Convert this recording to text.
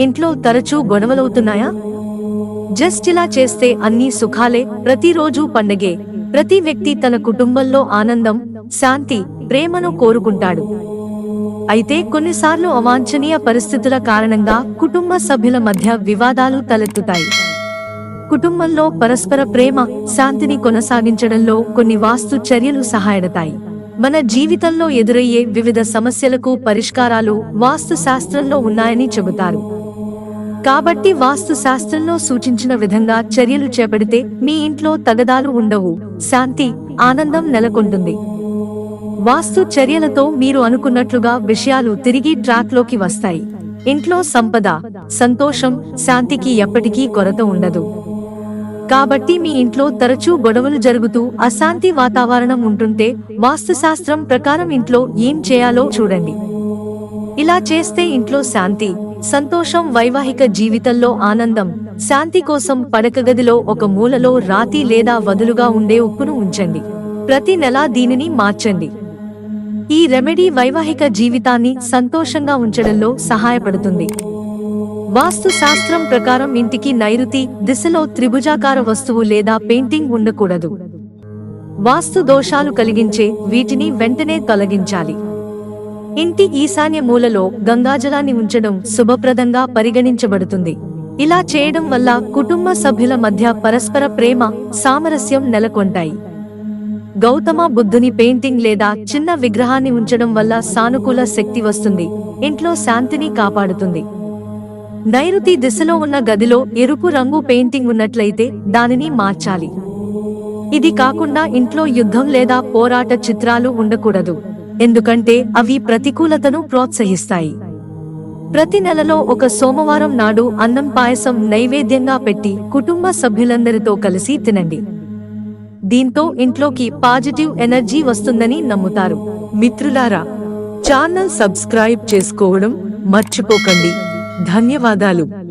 ఇంట్లో తరచూ గొడవలవుతున్నాయా? జస్ట్ ఇలా చేస్తే అన్నీ సుఖాలే. ప్రతిరోజు పండగే. ప్రతి వ్యక్తి తన కుటుంబంలో ఆనందం శాంతి ప్రేమను కోరుకుంటాడు. అయితే కొన్నిసార్లు అవాంఛనీయ పరిస్థితుల కారణంగా కుటుంబ సభ్యుల మధ్య వివాదాలు తలెత్తుతాయి. కుటుంబంలో పరస్పర ప్రేమ శాంతిని కొనసాగించడంలో కొన్ని వాస్తు చర్యలు సహాయపడతాయి. మన జీవితంలో ఎదురయ్యే వివిధ సమస్యలకు పరిష్కారాలు వాస్తు శాస్త్రంలో ఉన్నాయని చెబుతారు. కాబట్టి వాస్తు శాస్త్రంలో సూచించిన విధంగా చర్యలు చేపడితే మీ ఇంట్లో తగదాలు ఉండవు. శాంతి ఆనందం నెలకొంటుంది. వాస్తు చర్యలతో మీరు అనుకున్నట్లుగా విషయాలు తిరిగి ట్రాక్లోకి వస్తాయి. ఇంట్లో సంపద సంతోషం శాంతికి ఎప్పటికీ కొరత ఉండదు. కాబట్టి మీ ఇంట్లో తరచూ గొడవలు జరుగుతూ అశాంతి వాతావరణం ఉంటుంటే వాస్తుశాస్త్రం ప్రకారం ఇంట్లో ఏం చేయాలో చూడండి. ఇలా చేస్తే ఇంట్లో శాంతి సంతోషం వైవాహిక జీవితంలో ఆనందం. శాంతి కోసం పడక గదిలో ఒక మూలలో రాతి లేదా వదులుగా ఉండే ఉప్పును ఉంచండి. ప్రతి నెలా దీనిని మార్చండి. ఈ రెమెడీ వైవాహిక జీవితాన్ని సంతోషంగా ఉంచడంలో సహాయపడుతుంది. వాస్తు శాస్త్రం ప్రకారం ఇంటికి నైరుతి దిశలో త్రిభుజాకార వస్తువు లేదా పెయింటింగ్ ఉండకూడదు. వాస్తు దోషాలు కలిగించే వీటిని వెంటనే తొలగించాలి. ఇంటి ఈశాన్య మూలలో గంగాజలాన్ని ఉంచడం శుభప్రదంగా పరిగణించబడుతుంది. ఇలా చేయడం వల్ల కుటుంబ సభ్యుల మధ్య పరస్పర ప్రేమ సామరస్యం నెలకొంటాయి. గౌతమ బుద్ధుని పెయింటింగ్ లేదా చిన్న విగ్రహాన్ని ఉంచడం వల్ల సానుకూల శక్తి వస్తుంది ఇంట్లో శాంతిని కాపాడుతుంది. నైరుతి దిశలో ఉన్న గదిలో ఎరుపు రంగు పెయింటింగ్ ఉన్నట్లయితే దానిని మార్చాలి. ఇది కాకుండా ఇంట్లో యుద్ధం లేదా పోరాట చిత్రాలు ఉండకూడదు. ఎందుకంటే అవి ప్రతికూలతను ప్రోత్సహిస్తాయి. ప్రతి నెలలో ఒక సోమవారం నాడు అన్నం పాయసం నైవేద్యంగా పెట్టి కుటుంబ సభ్యులందరితో కలిసి తినండి. దీంతో ఇంట్లోకి పాజిటివ్ ఎనర్జీ వస్తుందని నమ్ముతారు. మిత్రులారా ఛానల్ సబ్స్క్రైబ్ చేసుకోవడం మర్చిపోకండి. ధన్యవాదాలు.